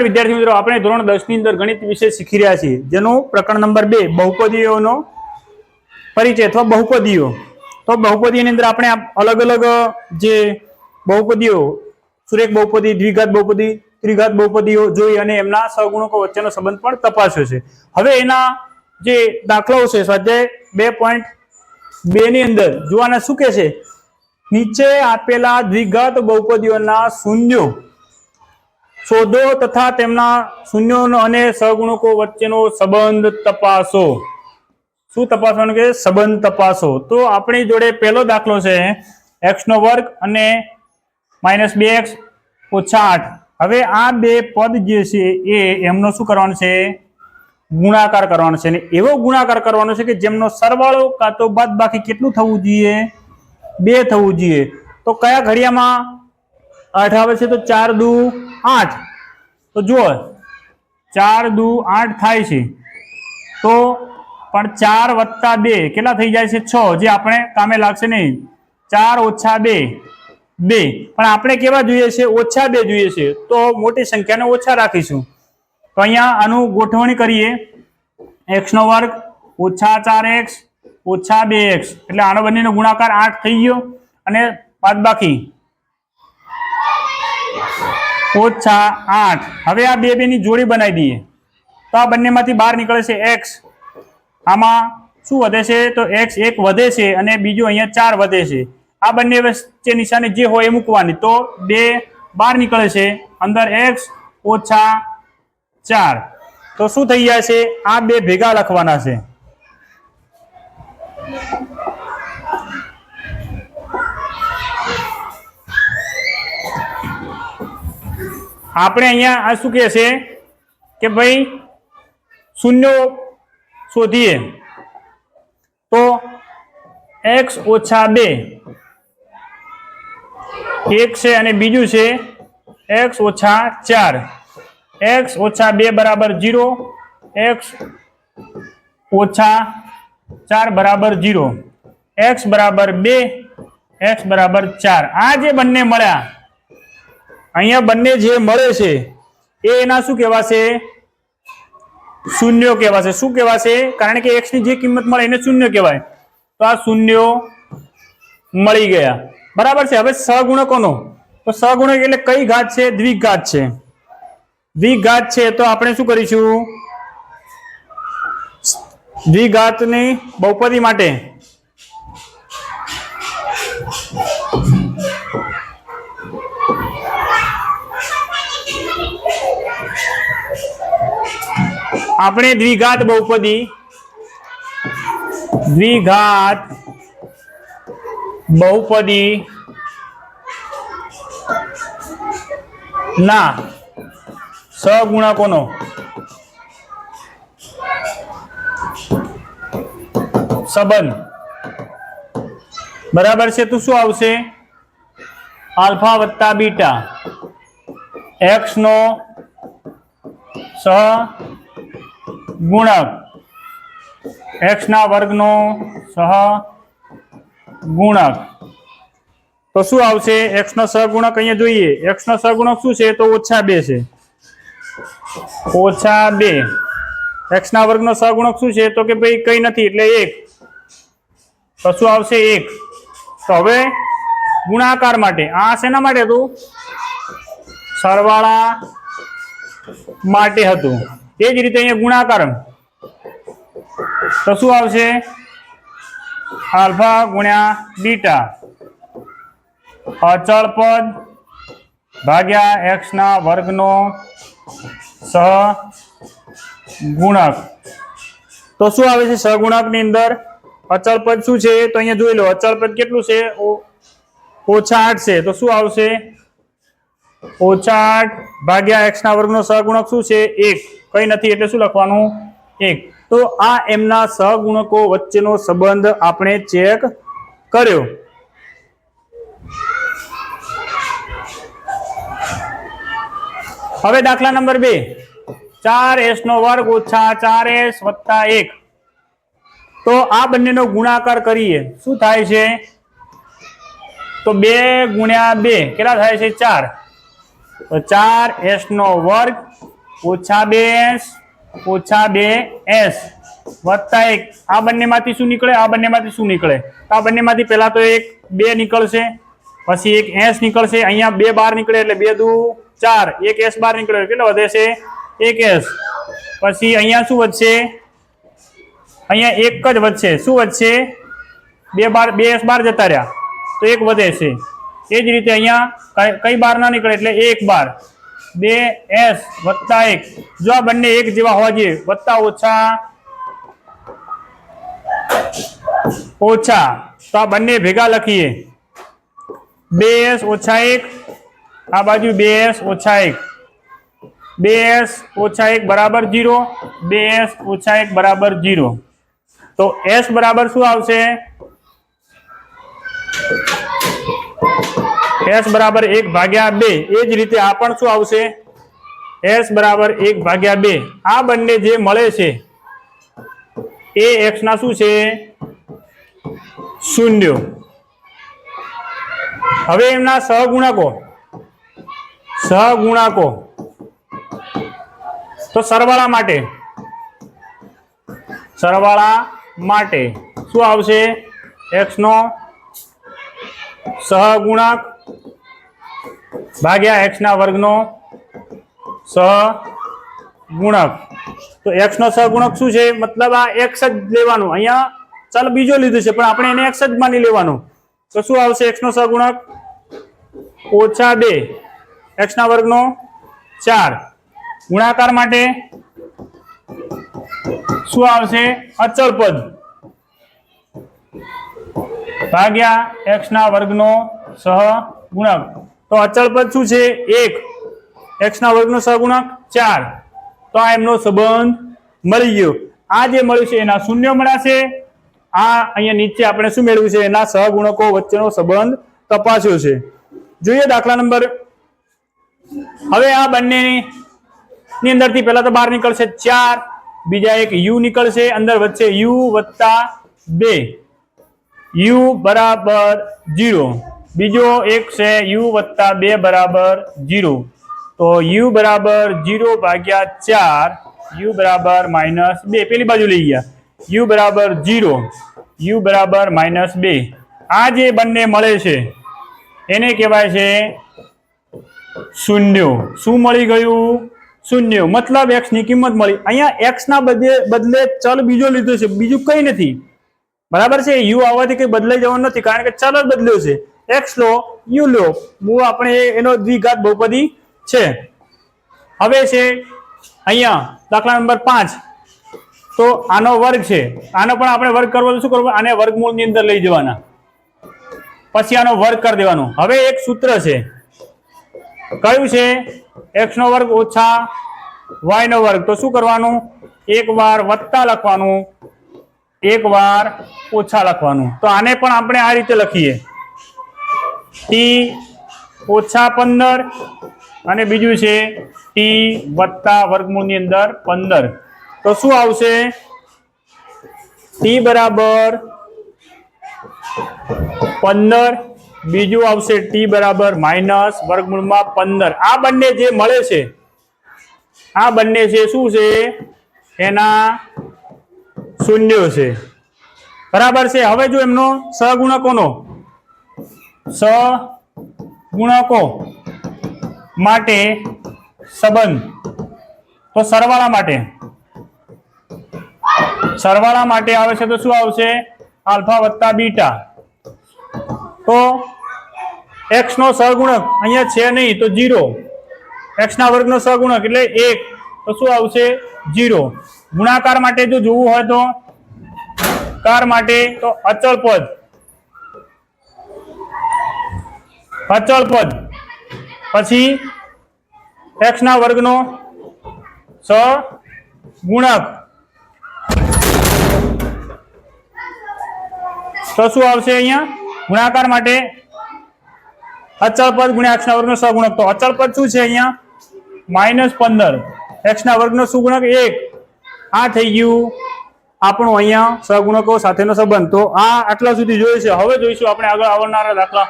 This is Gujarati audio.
નમસ્કાર વિદ્યાર્થી મિત્રો. આપણે ધોરણ દસની અંદર ગણિત વિશે શીખી રહ્યા છીએ. જેનું પ્રકરણ નંબર બે, બહુપદીઓનો પરિચય અથવા બહુપદીઓ. તો બહુપદીની અંદર આપણે અલગ અલગ, જે બહુપદીઓ, સુરેખ બહુપદી, દ્વિઘાત બહુપદી, ત્રિઘાત બહુપદીઓ જોઈ અને એમના સહગુણકો વચ્ચેનો સંબંધ પણ તપાસ્યો છે. હવે એના જે દાખલાઓ છે, સ્વાધ્યાય બે પોઈન્ટ બે ની અંદર જોવાના શું કે છે? નીચે આપેલા દ્વિઘાત બહુપદીઓના શૂન્યો શોધો તથા તેમના શૂન્યોનો અને સગુણકો વચ્ચેનો સંબંધ તપાસો. શું તપાસવાનું કે સંબંધ તપાસો? તો આપણી જોડે પહેલો દાખલો છે એક્સ નો વર્ગ અને માઇનસ બે એક્સ ઓછા આઠ. હવે આ બે પદ જે છે એ એમનો શું કરવાનું છે? ગુણાકાર કરવાનો છે. અને એવો ગુણાકાર કરવાનો છે કે જેમનો સરવાળો કાં તો બાદ બાકી કેટલું થવું જોઈએ? બે થવું જોઈએ. તો કયા ઘડિયામાં આઠ આવે છે? તો ચાર દુ આઠ. તો જુઓ, ચાર દુ આઠ થાય છે. તો પણ ચાર વત્તા બે કેટલા થઈ જાય છે? છ. જે આપણે કામે લાગશે નહીં. ચાર ઓછા બે. બે. પણ આપણે કેવા જોઈએ છે? ઓછા બે જોઈએ છે. તો મોટી સંખ્યાને ઓછા રાખીશું. તો અહીંયા આનું ગોઠવણી કરીએ. એક્સ નો વર્ગ ઓછા ચાર એક્સ ઓછા બે એક્સ એટલે આનો બંનેનો ગુણાકાર આઠ થઈ ગયો. અને બાદબાકી ઓછા આઠ. હવે આ બે બેની જોડી બનાવી દઈએ. તો આ બંનેમાંથી બહાર નીકળે છે એક્સ. આમાં શું વધે છે? તો એક્સ એક વધે છે અને બીજું અહીંયા ચાર વધે છે. આ બંને વચ્ચે નિશાની જે હોય એ મૂકવાની. તો બે બહાર નીકળે છે. અંદર એક્સ ઓછા ચાર. તો શું થઈ જાય છે? આ બે ભેગા લખવાના છે. આપણે અહીંયા આ શું કહે છે કે ભાઈ શૂન્યો શોધીએ. તો એક્સ ઓછા બે. એક છે અને બીજું છે એક્સ ઓછા ચાર. એક્સ ઓછા બે બરાબર જીરો. એક્સ ઓછા ચાર બરાબર જીરો. એક્સ બરાબર બે એક્સ બરાબર ચાર. આ જે બંને મળ્યા અહીંયા બંને જે મળે છે, એ એના શું કહેવાશે? શૂન્યો કહેવાશે. શું કહેવાશે? કારણ કે એક્સની જે કિંમત મળે એને શૂન્ય કહેવાય. તો આ શૂન્યો મળી ગયા. બરાબર છે? હવે સગુણકોનો. તો સગુણક એટલે કઈ ઘાત છે? દ્વિઘાત છે. દ્વિઘાત છે તો આપણે શું કરીશું? દ્વિઘાતની બહુપદી માટે આપણે દ્વિઘાત બહુપદી. દ્વિઘાત બહુપદી ના, સગુણકોનો. સંબંધ. બરાબર છે તો શું આવશે? આલ્ફા વત્તા બીટા. એક્સ નો સહ ગુણક. એક્સ ના વર્ગનો સહ ગુણક. તો શું આવશે? એક્સ નો સહગુણક અહીંયા જોઈએ. એક્સ નો સહગુણક શું છે? તો ઓછા બે છે. ઓછા બે. એક્સ ના વર્ગનો સહગુણક શું છે? તો કે ભાઈ કઈ નથી, એટલે એક. તો શું આવશે? એક. તો હવે ગુણાકાર માટે. આ શેના માટે હતું? સરવાળા માટે હતું. તે જ રીતે અહીંયા ગુણાકાર. તો શું આવશે? આલ્ફા ગુણ્યા બીટા. અચળ પદ ભાગ્યા એક્સ ના વર્ગનો સહ ગુણક. તો શું આવે છે સહગુણકની અંદર? અચળ પદ શું છે? તો અહીંયા જોઈ લો, અચળ પદ કેટલું છે? ઓછા આઠ છે. તો શું આવશે? ઓછા આઠ ભાગ્યા એક્સ ના વર્ગનો સહગુણક શું છે? એક. કઈ નથી એટલે શું લખવાનું? એક. તો આ એમના સહગુણકો વચ્ચેનો સંબંધ આપણે ચેક કર્યો. હવે દાખલા નંબર બે. ચાર એસ નો વર્ગ ઓછા ચાર એસ વત્તા એક. તો આ બંનેનો ગુણાકાર કરીએ. શું થાય છે? તો બે ગુણ્યા બે. કેટલા થાય છે? ચાર. ચાર એસ નો વર્ગ ઓછા બે એસ, ઓછા બે એસ. વત્તા એક. આ બંનેમાંથી શું નીકળે? આ બંનેમાંથી શું નીકળે? તો આ બંનેમાંથી પહેલાં તો એક, બે નીકળશે, પછી એક એસ નીકળશે. અહીંયા બે બાર નીકળે એટલે બે દુ ચાર. એક એસ બાર નીકળે. કેટલો વધે છે? એક એસ. પછી અહીંયા શું વધશે? અહીંયા એક જ વધશે. શું વધશે? બે બાર, બે એસ બાર જતા રહ્યા. તો એક વધે છે. એ જ રીતે અહીંયા કઈ- કઈ બાર ના નીકળે એટલે એક બાર. બે એસ વત્તા એક. જો આ બંને એક જેવા હોવા જોઈએ, વત્તા ઓછા ઓછા. તો આ બંને ભેગા લખીએ. બે એસ ઓછા એક, આ બાજુ બે એસ ઓછા એક. બે એસ ઓછા એક બરાબર જીરો, બે એસ ઓછા એક બરાબર જીરો. તો એસ બરાબર શું આવશે? એસ બરાબર એક ભાગ્યા બે. એ જ રીતે આ પણ શું આવશે? એસ બરાબર એક ભાગ્યા બે. આ બંને જે મળે છે, એ એક્સના શું છે? શૂન્ય. હવે એમના સહગુણાકો. સહગુણાકો. તો સરવાળા માટે. સરવાળા માટે શું આવશે? એક્સ નો સહગુણક ભાગ્યા એક્સ ના વર્ગનો સહગુણક તો એક્સ નો સહગુણક શું છે? મતલબ આ એક્સ જ લેવાનું. અહીંયા ચાલ બીજો લીધું છે, પણ આપણે એને એક્સ જ માની લેવાનું. તો શું આવશે એક્સ નો સહગુણક ઓછા બે. એક્સ ના વર્ગનો ચાર. ગુણાકાર માટે શું આવશે? અચળ પદ. ભાગ્યા એક્સ ના સહ સહગુણક. તો અચળ પદ શું છે? એક. એક્સ ના વર્ગનો સહગુણક ચાર. તો આ એમનો સંબંધ મળી ગયો. આ જે મળ્યું છે એના શૂન્ય મળ્યા છે. આ અહીંયા નીચે આપણે શું મેળવ્યું છે? એના સહગુણકો વચ્ચેનો સંબંધ તપાસ્યો છે. જોઈએ દાખલા નંબર. હવે આ બંનેની ની અંદરથી પહેલા તો બહાર નીકળશે ચાર. બીજા એક યુ નીકળશે. અંદર વચ્ચે યુ વત્તા બે. યુ બરાબર જીરો. બીજો એક છે યુ વત્તા બે બરાબર જીરો. તો યુ બરાબર જીરો ભાગ્યા ચાર, યુ બરાબર માઇનસ બે. પેલી બાજુ લઈ ગયા. યુ બરાબર જીરો, યુ બરાબર માઇનસ બે. આ જે બંને મળે છે, એને કહેવાય છે શૂન્ય. શું મળી ગયું? શૂન્ય. મતલબ એક્સની કિંમત મળી. અહીંયા એક્સ ના બદલે બદલે ચલ બીજો લીધો છે. બીજું કઈ નથી. બરાબર છે? યુ આવવાથી કઈ બદલાઈ જવાનું નથી. કારણ કે ચલ જ બદલ્યો છે. એક્સ લો યુ લો. મૂ આપણે એનો દ્વિઘાત બહુપદી છે. હવે છે અહીંયા દાખલા નંબર પાંચ. તો આનો વર્ગ છે. આનો પણ આપણે વર્ગ કરવો શું કરવું? આને વર્ગમૂળની અંદર લઈ જવાના. પછી આનો વર્ગ કરી દેવાનો. હવે એક સૂત્ર છે. કયું છે? એક્સ નો વર્ગ ઓછા વાય નો વર્ગ. તો શું કરવાનું? એક વાર વત્તા લખવાનું. એક વાર ઓછા લખવાનું. તો આને પણ આપણે આ રીતે લખીએ. ટી ઓછા પંદર અને બીજું છે ટી વત્તા વર્ગમૂળની અંદર પંદર. તો શું આવશે? ટી બરાબર પંદર, બીજું આવશે ટી બરાબર માઇનસ વર્ગમૂળમાં પંદર. આ બંને જે મળે છે, આ બંને છે શું છે? એના શૂન્ય છે. બરાબર છે? હવે જો એમનો સહગુણકોનો સહગુણકો માટે સંબંધ. તો સરવાળા માટે. સરવાળા માટે આવે છે તો શું આવશે? આલ્ફા વત્તા બીટા. તો એક્સ નો સહગુણક અહીંયા છે નહીં તો જીરો. એક્સ ના વર્ગનો સહગુણક એટલે એક. તો શું આવશે? જીરો. ગુણાકાર માટે જો જોવું હોય તો કાર માટે તો અચળ પદ. અચળ પદ. પછી એક્સ ના વર્ગનો ગુણક. તો શું આવશે અહીંયા? ગુણાકાર માટે અચળ પદ ગુણ્યા એક્સ ના વર્ગનો સગુણક તો અચળ પદ શું છે અહીંયા? માઇનસ પંદર. એક્સ ના વર્ગનો સુગુણક એક. આ થઈ ગયું આપણું અહીંયા સહગુણકો સાથેનો સંબંધ. તો આ આટલા સુધી જોયું છે. હવે જોઈશું આપણે આગળ આવનારા દાખલા.